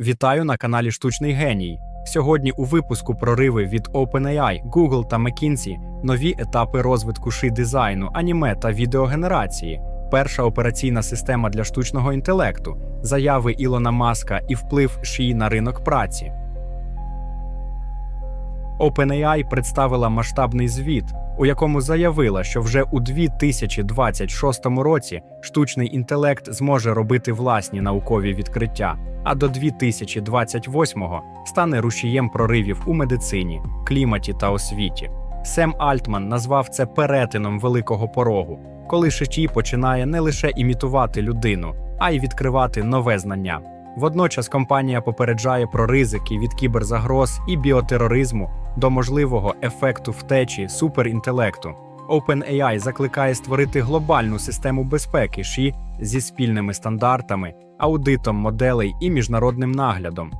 Вітаю на каналі Штучний Геній. Сьогодні у випуску прориви від OpenAI, Google та McKinsey, нові етапи розвитку ши дизайну, аніме та відеогенерації, перша операційна система для штучного інтелекту, заяви Ілона Маска і вплив ши на ринок праці. OpenAI представила масштабний звіт, у якому заявила, що вже у 2026 році штучний інтелект зможе робити власні наукові відкриття, а до 2028-го стане рушієм проривів у медицині, кліматі та освіті. Сем Альтман назвав це перетином великого порогу, коли шичі починає не лише імітувати людину, а й відкривати нове знання. Водночас компанія попереджає про ризики від кіберзагроз і біотероризму до можливого ефекту втечі суперінтелекту. OpenAI закликає створити глобальну систему безпеки ШІ зі спільними стандартами, аудитом моделей і міжнародним наглядом.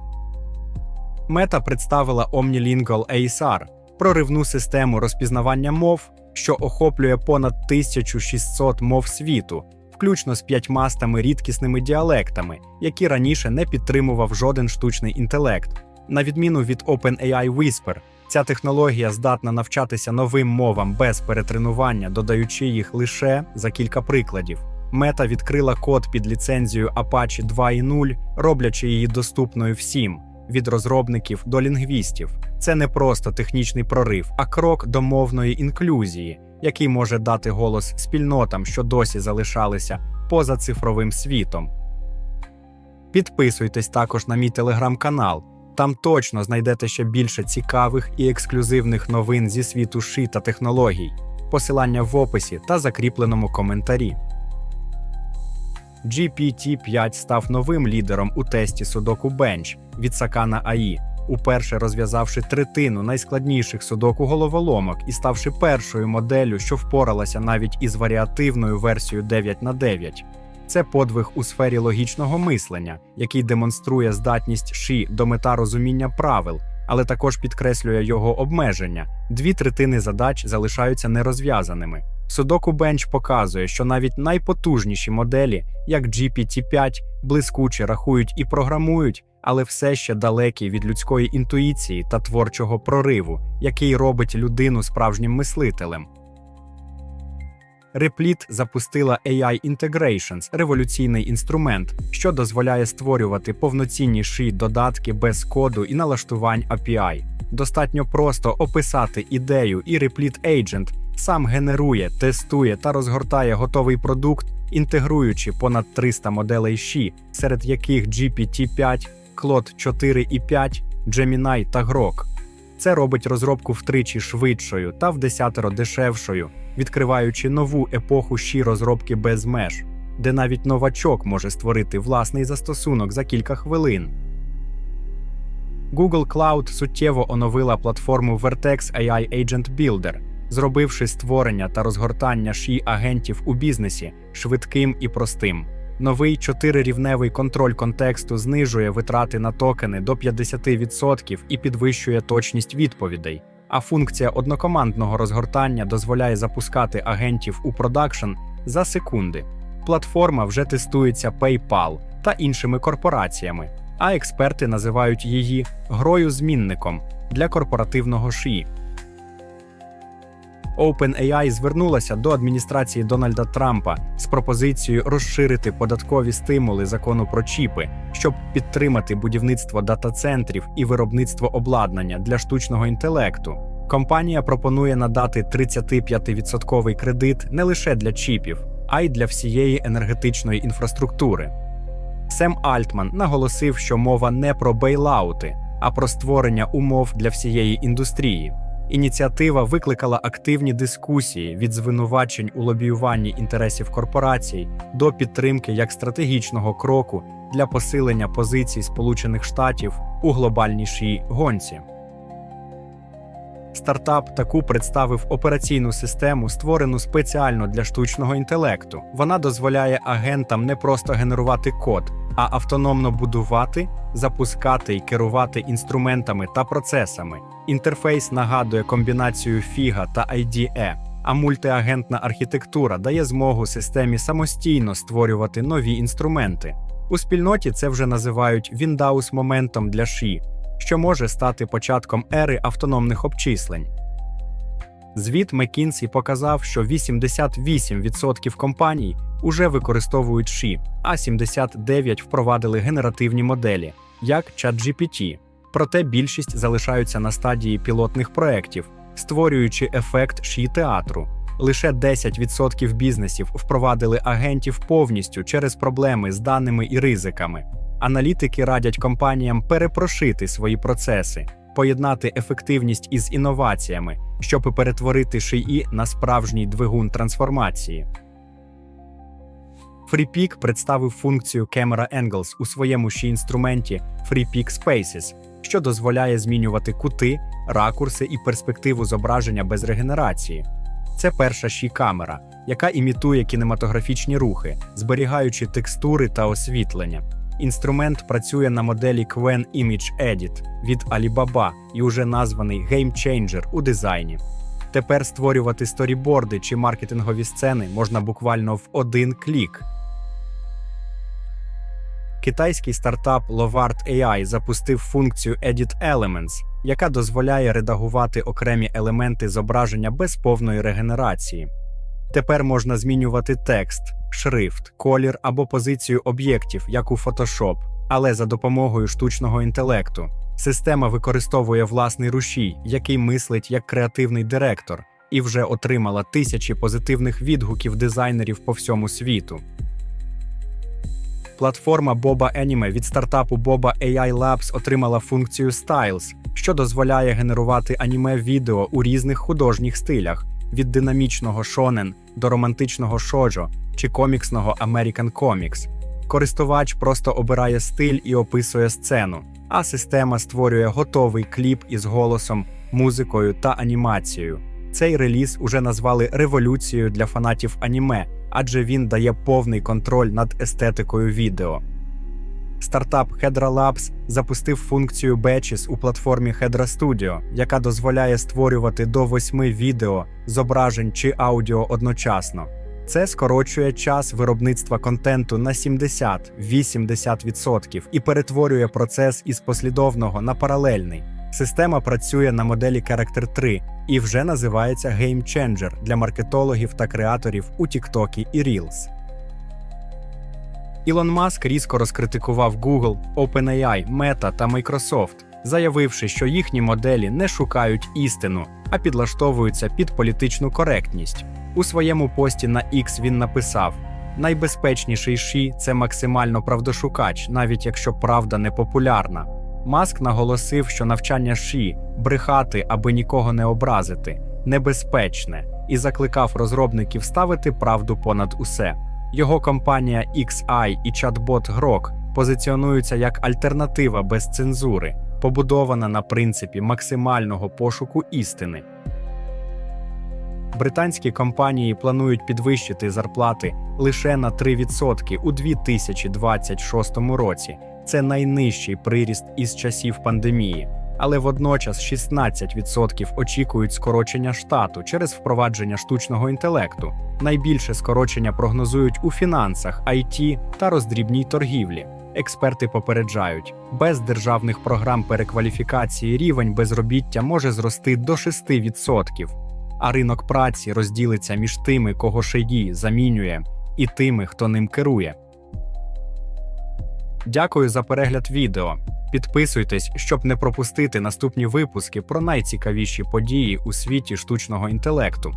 Мета представила Omnilingual ASR – проривну систему розпізнавання мов, що охоплює понад 1600 мов світу, включно з п'ятьма стами рідкісними діалектами, які раніше не підтримував жоден штучний інтелект. На відміну від OpenAI Whisper, ця технологія здатна навчатися новим мовам без перетренування, додаючи їх лише за кілька прикладів. Мета відкрила код під ліцензією Apache 2.0, роблячи її доступною всім від розробників до лінгвістів. Це не просто технічний прорив, а крок до мовної інклюзії, який може дати голос спільнотам, що досі залишалися поза цифровим світом. Підписуйтесь також на мій телеграм-канал. Там точно знайдете ще більше цікавих і ексклюзивних новин зі світу ши та технологій. Посилання в описі та закріпленому коментарі. GPT-5 став новим лідером у тесті Sudoku Bench від Sakana AI, уперше розв'язавши третину найскладніших судоку головоломок і ставши першою моделлю, що впоралася навіть із варіативною версією 9 на 9. Це подвиг у сфері логічного мислення, який демонструє здатність ши до метарозуміння правил, але також підкреслює його обмеження. Дві третини задач залишаються нерозв'язаними. Sudoku Bench показує, що навіть найпотужніші моделі, як GPT-5, блискуче рахують і програмують, але все ще далекі від людської інтуїції та творчого прориву, який робить людину справжнім мислителем. Replit запустила AI Integrations – революційний інструмент, що дозволяє створювати повноцінні ши додатки без коду і налаштувань API. Достатньо просто описати ідею, і Replit Agent сам генерує, тестує та розгортає готовий продукт, інтегруючи понад 300 моделей ші, серед яких GPT-5, Claude 4 і 5, Gemini та Grok. Це робить розробку втричі швидшою та в десятеро дешевшою, відкриваючи нову епоху щі розробки без меж, де навіть новачок може створити власний застосунок за кілька хвилин. Google Cloud суттєво оновила платформу Vertex AI Agent Builder, зробивши створення та розгортання ші агентів у бізнесі швидким і простим. Новий чотирирівневий контроль контексту знижує витрати на токени до 50% і підвищує точність відповідей. А функція однокомандного розгортання дозволяє запускати агентів у продакшн за секунди. Платформа вже тестується PayPal та іншими корпораціями, а експерти називають її грою змінником для корпоративного шиї. OpenAI звернулася до адміністрації Дональда Трампа з пропозицією розширити податкові стимули закону про чіпи, щоб підтримати будівництво дата-центрів і виробництво обладнання для штучного інтелекту. Компанія пропонує надати 35% кредит не лише для чіпів, а й для всієї енергетичної інфраструктури. Сем Альтман наголосив, що мова не про бейлаути, а про створення умов для всієї індустрії. Ініціатива викликала активні дискусії від звинувачень у лобіюванні інтересів корпорацій до підтримки як стратегічного кроку для посилення позицій Сполучених Штатів у глобальнішій гонці. Стартап таку представив операційну систему, створену спеціально для штучного інтелекту. Вона дозволяє агентам не просто генерувати код, а автономно будувати, запускати і керувати інструментами та процесами. Інтерфейс нагадує комбінацію FIGA та IDE, а мультиагентна архітектура дає змогу системі самостійно створювати нові інструменти. У спільноті це вже називають Windows моментом для ші, що може стати початком ери автономних обчислень. Звіт McKinsey показав, що 88% компаній уже використовують ші, а 79% впровадили генеративні моделі, як ChatGPT. Проте більшість залишаються на стадії пілотних проєктів, створюючи ефект ші театру. Лише 10% бізнесів впровадили агентів повністю через проблеми з даними і ризиками. Аналітики радять компаніям перепрошити свої процеси, поєднати ефективність із інноваціями, щоб перетворити шиї на справжній двигун трансформації. FreePic представив функцію Camera Angles у своєму ще інструменті FreePic Spaces, що дозволяє змінювати кути, ракурси і перспективу зображення без регенерації. Це перша ші камера, яка імітує кінематографічні рухи, зберігаючи текстури та освітлення. Інструмент працює на моделі Qwen Image Edit від Alibaba і уже названий Game Changer у дизайні. Тепер створювати сторіборди чи маркетингові сцени можна буквально в один клік. Китайський стартап Lovart AI запустив функцію Edit Elements, яка дозволяє редагувати окремі елементи зображення без повної регенерації. Тепер можна змінювати текст, шрифт, колір або позицію об'єктів, як у Photoshop, але за допомогою штучного інтелекту. Система використовує власний рушій, який мислить як креативний директор, і вже отримала тисячі позитивних відгуків дизайнерів по всьому світу. Платформа Boba Anime від стартапу Boba AI Labs отримала функцію Styles, що дозволяє генерувати аніме відео у різних художніх стилях від динамічного шонен до романтичного шоджо чи коміксного American Comics. Користувач просто обирає стиль і описує сцену, а система створює готовий кліп із голосом, музикою та анімацією. Цей реліз уже назвали революцією для фанатів аніме, адже він дає повний контроль над естетикою відео. Стартап Hedra Labs запустив функцію Batches у платформі Hedra Studio, яка дозволяє створювати до восьми відео, зображень чи аудіо одночасно. Це скорочує час виробництва контенту на 70-80% і перетворює процес із послідовного на паралельний. Система працює на моделі Character 3 і вже називається Changer для маркетологів та креаторів у TikTok і Reels. Ілон Маск різко розкритикував Google, OpenAI, Meta та Microsoft, заявивши, що їхні моделі не шукають істину, а підлаштовуються під політичну коректність. У своєму пості на X він написав: найбезпечніший ші це максимально правдошукач, навіть якщо правда не популярна. Маск наголосив, що навчання ші брехати, аби нікого не образити, небезпечне, і закликав розробників ставити правду понад усе. Його компанія XI і чат-бот Grok позиціонуються як альтернатива без цензури, побудована на принципі максимального пошуку істини. Британські компанії планують підвищити зарплати лише на 3% у 2026 році. Це найнижчий приріст із часів пандемії, але водночас 16% очікують скорочення штату через впровадження штучного інтелекту. Найбільше скорочення прогнозують у фінансах, IT та роздрібній торгівлі. Експерти попереджають, без державних програм перекваліфікації рівень безробіття може зрости до 6%, а ринок праці розділиться між тими, кого шиї замінює, і тими, хто ним керує. Дякую за перегляд відео. Підписуйтесь, щоб не пропустити наступні випуски про найцікавіші події у світі штучного інтелекту.